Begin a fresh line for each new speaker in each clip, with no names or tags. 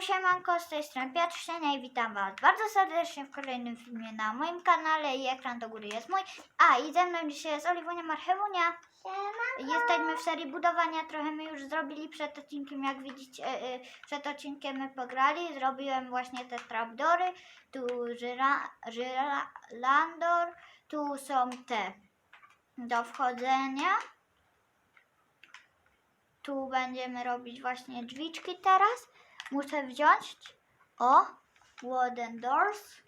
Siemanko, z tej strony Piotr Szczenia i witam Was bardzo serdecznie w kolejnym filmie na moim kanale i ekran do góry jest mój. A i ze mną dzisiaj jest Oliwunia Marchewunia. Jesteśmy w serii budowania, trochę my już zrobili przed odcinkiem, jak widzicie, e, e, przed odcinkiem my pograli, zrobiłem właśnie te trapdory, tu żyra, żylandor, tu są te do wchodzenia. Tu będziemy robić właśnie drzwiczki teraz. Muszę wziąć, o, wooden doors,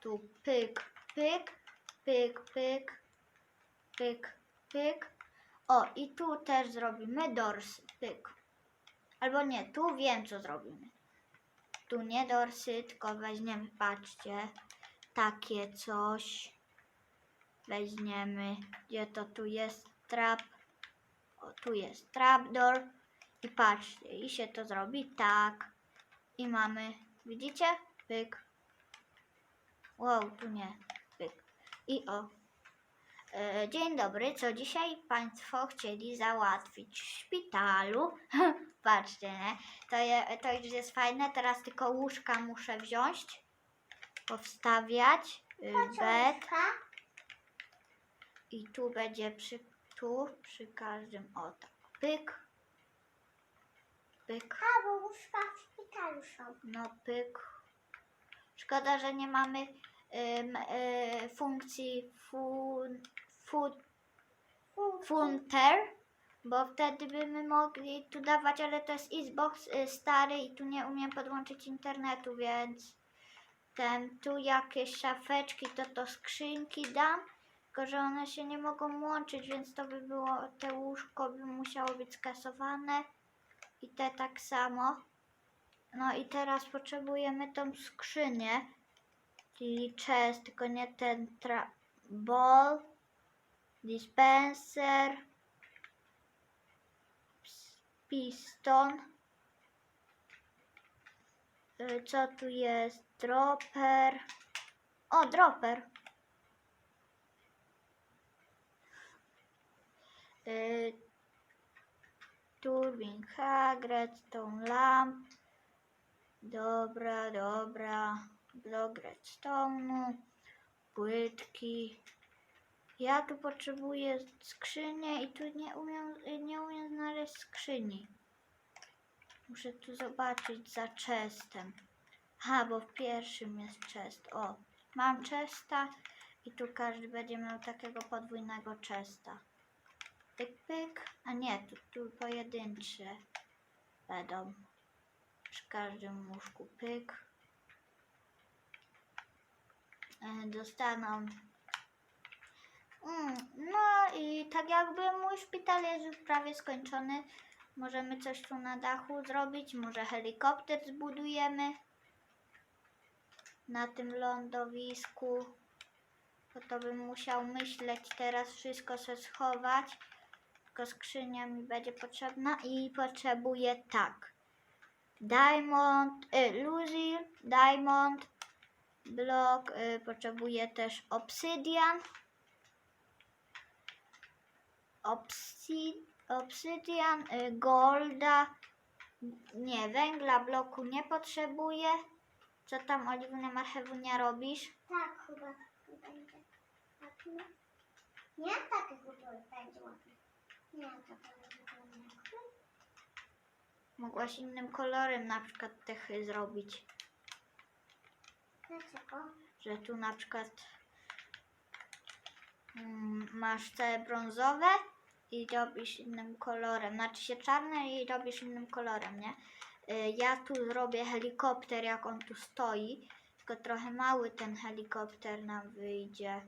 tu pyk, pyk, pyk, pyk, pyk, pyk. O, i tu też zrobimy dorsy, pyk. Albo nie, tu wiem co zrobimy. Tu nie dorsy, tylko weźmiemy, patrzcie, takie coś. Weźmiemy, gdzie to tu jest trap. O, tu jest trapdoor. I patrzcie, i się to zrobi tak. I mamy, widzicie? Pyk. Wow, tu nie. Pyk. I o. E, dzień dobry, co dzisiaj Państwo chcieli załatwić w szpitalu? Patrzcie, nie? To, je, to już jest fajne. Teraz tylko łóżka muszę wziąć, powstawiać. y, Bed. I tu będzie przy, tu, przy każdym, o tak, pyk, pyk,
A, bo łóżka są.
no pyk. Szkoda, że nie mamy ym, y, funkcji fun, fun, funter, bo wtedy byśmy mogli tu dawać, ale to jest Xbox y, stary i tu nie umiem podłączyć internetu, więc ten, tu jakieś szafeczki, to to skrzynki dam, tylko że one się nie mogą łączyć, więc to by było, te łóżko by musiało być skasowane i te tak samo. No i teraz potrzebujemy tą skrzynię, czyli chest, tylko nie ten tra- ball, dispenser, piston. Y, Co tu jest? Dropper. O, dropper. Y, Turbin hack, redstone lamp. Dobra, dobra. Blok redstone'u. Płytki. Ja tu potrzebuję skrzynię i tu nie umiem, nie umiem znaleźć skrzyni. Muszę tu zobaczyć za chestem. Ha, bo w pierwszym jest chest. O, mam chesta i tu każdy będzie miał takiego podwójnego chesta. Pyk, pyk. A nie, tu, tu pojedyncze będą. Przy każdym łóżku pyk. E, Dostaną. Mm, no i tak jakby mój szpital jest już prawie skończony. Możemy coś tu na dachu zrobić. Może helikopter zbudujemy na tym lądowisku. Bo to bym musiał myśleć teraz wszystko se schować. Tylko skrzynia mi będzie potrzebna i potrzebuję tak. Diamond, y, Lucy, Diamond, blok, y, potrzebuję też obsydian. Obsi, obsydian, y, golda, nie, węgla bloku nie potrzebuję. Co tam Oliwnia Marchewunia robisz?
Tak, chyba. Nie, tak będzie ładnie. Nie, to będzie ładnie.
Mogłaś innym kolorem na przykład techy zrobić.
Dlaczego?
Że tu na przykład mm, masz te brązowe i robisz innym kolorem. Znaczy się czarne i robisz innym kolorem, nie? Y, Ja tu zrobię helikopter, jak on tu stoi. Tylko trochę mały ten helikopter nam wyjdzie.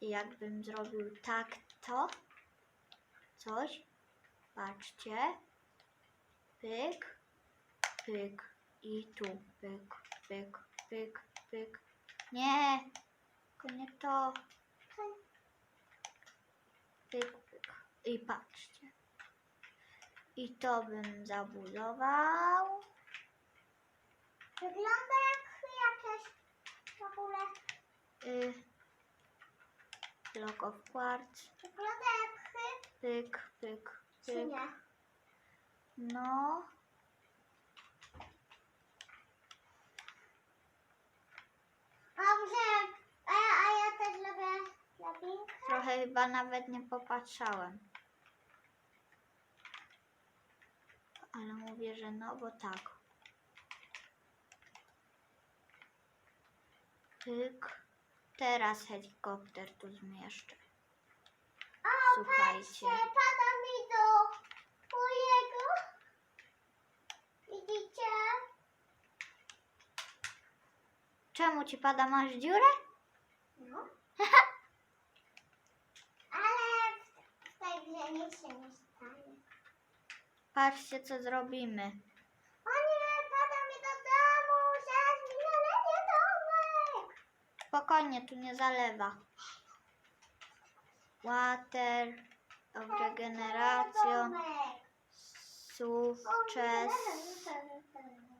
I jakbym zrobił tak to. Coś. Patrzcie. Pyk. Pyk. I tu. Pyk. Pyk. Pyk. Pyk. Nie. Tylko nie to. Pyk, pyk. I patrzcie. I to bym zabudował.
Wygląda jak jakieś w ogóle.
Y, block of quartz.
Wygląda jak chy,
Pyk, pyk,
czy
pyk.
nie?
No. A wziąłem, a ja, a ja też lubię labinkę. Trochę chyba nawet nie popatrzałem. Ale mówię, że no, bo tak. Tyk. Teraz helikopter tu zmieszczę.
O,
Słuchajcie.
patrzcie, patrzcie.
Czemu ci pada? Masz dziurę?
No. Ale w tej grze nic się nie stanie.
Patrzcie, co zrobimy.
O nie, pada mi do domu, zaraz mi zaleje domek.
Spokojnie, tu nie zalewa. Water, of regeneration,
Domek.
sów,
O,
chest.
nie.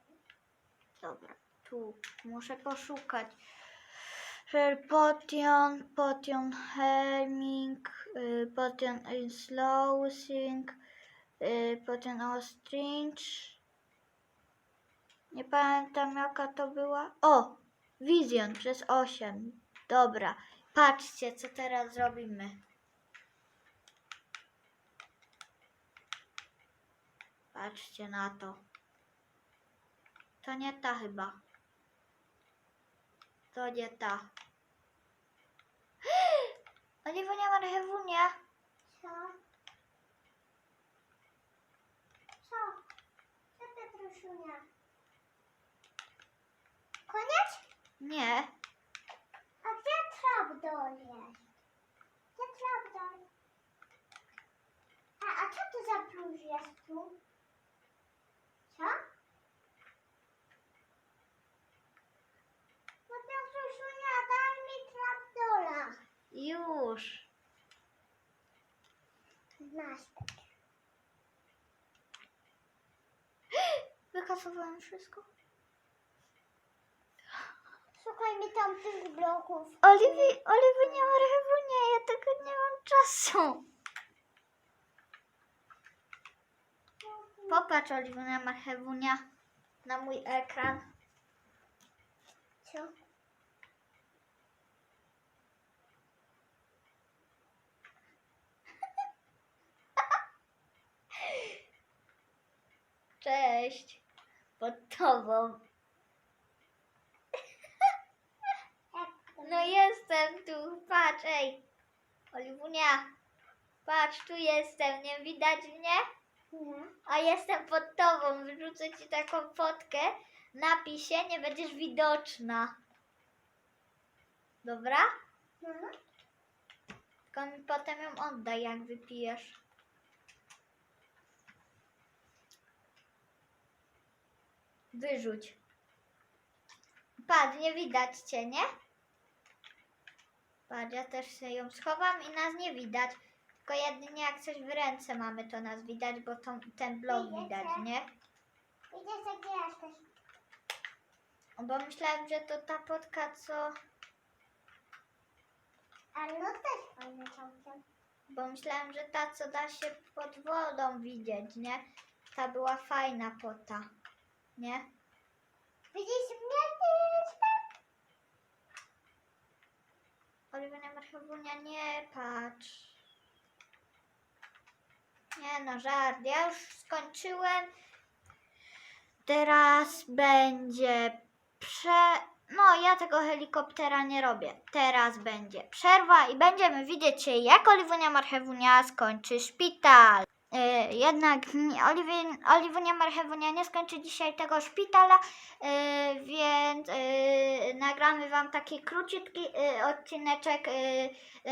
Dobra, tu muszę poszukać. Potion, potion helming, y, potion slowing, y, potion ostrich. Nie pamiętam jaka to była. O! Vision przez 8. Dobra, patrzcie co teraz zrobimy. Patrzcie na to. To nie ta chyba. To nie ta. Oliwunia marchewunia.
Co? Co? Co Petrusiunia? Koniec?
Nie.
A gdzie trapdoor jest? Gdzie trapdoor? A, a co to za plusz jest tu? Co? No Petrusiunia, daj mi trapdora.
Już.
Masz.
Wykasowałem wszystko.
Szukaj mi tam tych bloków.
Oliwi, Oliwunia marchewunia, ja tego nie mam czasu. Popatrz Oliwunia marchewunia na mój ekran.
Co?
Cześć. Pod tobą. No jestem tu, patrz, ej. Oliwunia, patrz, tu jestem, nie widać mnie?
Nie.
A jestem pod tobą, wyrzucę ci taką fotkę, napisie, nie będziesz widoczna. Dobra?
Mhm.
Tylko mi potem ją oddaj, jak wypijesz. Wyrzuć. Patrz, nie widać cię, nie? Patrz, ja też się ją schowam i nas nie widać. Tylko jedynie jak coś w ręce mamy, to nas widać, bo to, ten blok widać, nie?
Widzicie, gdzie jesteś?
Bo myślałem, że to ta potka, co...
A no też fajne całkiem.
Bo myślałem, że ta, co da się pod wodą widzieć, nie? Ta była fajna pota, nie?
Widzisz mnie też?
Oliwia marchewunia, nie patrz. Nie no, żart. Ja już skończyłem. Teraz będzie prze... No, ja tego helikoptera nie robię. Teraz będzie przerwa i będziemy widzieć się, jak Oliwunia Marchewunia skończy szpital. Yy, jednak Oliwi- Oliwunia Marchewunia nie skończy dzisiaj tego szpitala, yy, więc yy, nagramy Wam taki króciutki odcineczek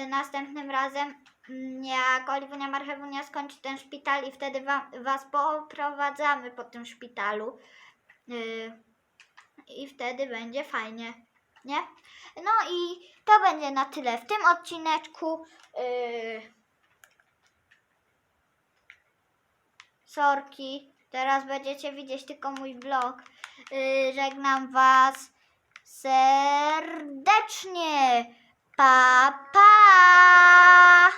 następnym razem, jak Oliwunia Marchewunia skończy ten szpital i wtedy wam, Was poprowadzamy po tym szpitalu. I wtedy będzie fajnie, nie? No i to będzie na tyle w tym odcineczku. Yy, sorki. Teraz będziecie widzieć tylko mój blog. Yy, żegnam Was serdecznie. Pa, pa!